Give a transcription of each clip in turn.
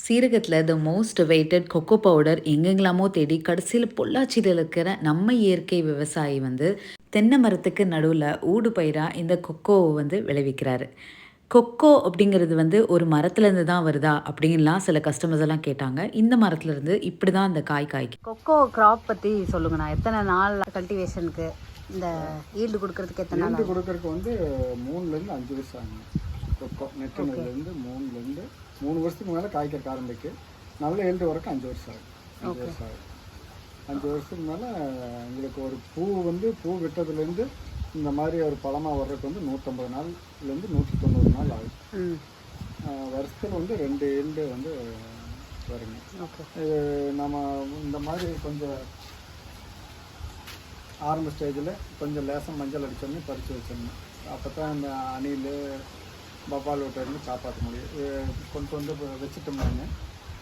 சீரகத்தில் the most weighted cocoa powder எங்கெங்கெல்லாமோ தேடி கடைசியில் பொள்ளாச்சியில் இருக்கிற நம்ம இயற்கை விவசாயி வந்து தென்னை மரத்துக்கு நடுவில் ஊடு பயிராக இந்த கொக்கோவை வந்து விளைவிக்கிறாரு. கொக்கோ அப்படிங்கிறது வந்து ஒரு மரத்துலேருந்து தான் வருதா அப்படின்லாம் சில கஸ்டமர்ஸ் எல்லாம் கேட்டாங்க. இந்த மரத்துலேருந்து இப்படி தான் அந்த காய் காய்க்கும் கொக்கோ கிராப் பற்றி சொல்லுங்கண்ணா எத்தனை நாள் கல்டிவேஷனுக்கு இந்த ஈல்டு கொடுக்கறதுக்கு எத்தனை நாள் கொடுக்கறதுக்கு வந்து மூணுலேருந்து அஞ்சு வருஷம் ஆகும் கொக்கோ நெட்டுனதுலேருந்து மூணுலேருந்து மூணு வருஷத்துக்கு மேலே காய்க்கறக்கு ஆரம்பிக்கு. நல்ல எழுது வரைக்கும் அஞ்சு வருஷம் ஆகும் அஞ்சு வருஷம் ஆகும் அஞ்சு வருஷத்துக்கு மேலே உங்களுக்கு ஒரு பூ வந்து பூ விட்டதுலேருந்து இந்த மாதிரி ஒரு பழமாக வர்றதுக்கு வந்து நூற்றம்பது நாள்லேருந்து நூற்றி தொண்ணூறு நாள் ஆகும் வருஷத்தில் வந்து ரெண்டு எண்டு வந்து வருங்க. இது நம்ம இந்த மாதிரி கொஞ்சம் ஆரம்ப ஸ்டேஜில் கொஞ்சம் லேசம் மஞ்சள் அடிச்சோடனே பறித்து வச்சிடணும். அப்போ தான் இந்த அணில் பப்பால் விட்டிருந்து காப்பாற்ற முடியும். கொண்டு வந்து வச்சுட்டோம்னாங்க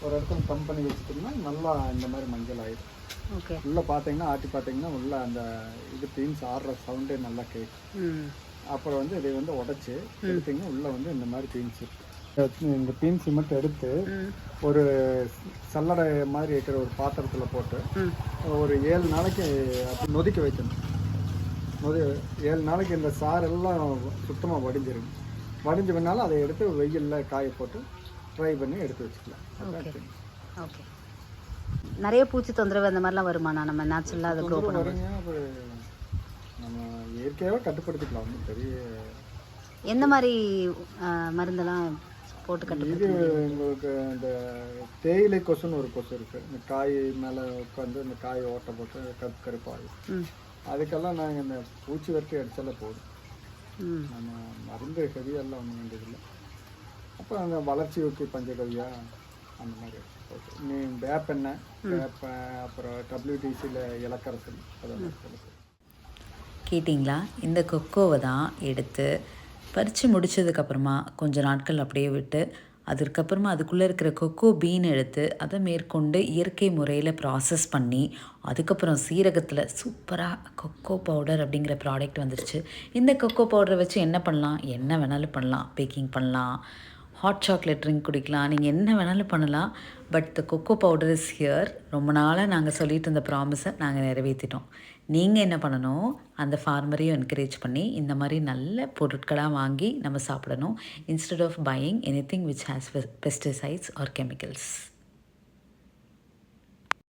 ஒரு இடத்துல பம்ப் பண்ணி வச்சுட்டோம்னா நல்லா இந்த மாதிரி மஞ்சள் ஆயிடும் ஓகே. உள்ளே பார்த்தீங்கன்னா ஆட்டி பார்த்தீங்கன்னா உள்ள அந்த இது பீன்ஸ் ஆடுற சவுண்டே நல்லா கேட்கும் அப்புறம் வந்து இதை வந்து உடச்சி எடுத்தீங்கன்னா உள்ளே வந்து இந்த மாதிரி பீன்ஸ் இருக்கு. இந்த பீன்ஸை மட்டும் எடுத்து ஒரு சல்லடை மாதிரி இருக்கிற ஒரு பாத்திரத்தில் போட்டு ஒரு ஏழு நாளைக்கு அப்படி நொதிக்க வைக்கணும். நொதி ஏழு நாளைக்கு இந்த சாறு எல்லாம் சுத்தமாக வடிஞ்சிருங்க வடிஞ்ச பின்னாலும் அதை எடுத்து வெயிலில் காய போட்டு ட்ரை பண்ணி எடுத்து வச்சுக்கலாம். ஓகே நிறைய பூச்சி தொந்தரவு அந்த மாதிரிலாம் வருமாண்ணா நம்ம நேச்சுரலாக அதை க்ரோ பண்ணுவோம் நம்ம இயற்கையாகவே கட்டுப்படுத்திக்கலாம். ஒன்றும் பெரிய எந்த மாதிரி மருந்தெல்லாம் போட்டு கட்டு இது உங்களுக்கு இந்த தேயிலை கொசுன்னு ஒரு கொசு இருக்குது இந்த காய் மேலே உட்காந்து இந்த காய் ஓட்டை போட்டு கருப்பு கருப்பாகும் அதுக்கெல்லாம் நாங்கள் இந்த பூச்சி வரைக்கும் அடிச்சாலே போதும். நம்ம மருந்து ஹெவியெல்லாம் ஒன்றும் வேண்டியதில்லை. அப்புறம் அந்த வளர்ச்சி ஊக்கி பஞ்சகவியா அந்த மாதிரி. ஓகே நீ வேப்பெண்ணெய் வேப்ப அப்புறம் டபிள்யூடிசியில் அதெல்லாம் கொடுக்கும் கேட்டிங்களா? இந்த கொக்கோவை தான் எடுத்து பறித்து முடிச்சதுக்கப்புறமா கொஞ்ச நாட்கள் அப்படியே விட்டு அதற்கப்புறமா அதுக்குள்ளே இருக்கிற கொக்கோ பீன் எடுத்து அதை மேற்கொண்டு இயற்கை முறையில் ப்ராசஸ் பண்ணி அதுக்கப்புறம் சீரகத்தில் சூப்பராக கொக்கோ பவுடர் அப்படிங்கிற ப்ராடக்ட் வந்துருச்சு. இந்த கொக்கோ பவுடரை வச்சு என்ன பண்ணலாம்? என்ன வேணாலும் பண்ணலாம். பேக்கிங் பண்ணலாம். ஹாட் சாக்லேட் ட்ரிங்க் குடிக்கலாம். நீங்கள் என்ன வேணாலும் பண்ணலாம். But the cocoa powder is here ரொம்ப நாளாக நாங்கள் சொல்லிட்டு இருந்த ப்ராமிஸை நாங்கள் நிறைவேற்றிட்டோம் நீங்கள் என்ன பண்ணணும்? அந்த ஃபார்மரையும் என்கரேஜ் பண்ணி இந்த மாதிரி நல்ல பொருட்களாக வாங்கி நம்ம சாப்பிடணும். Instead of buying anything which has pesticides or chemicals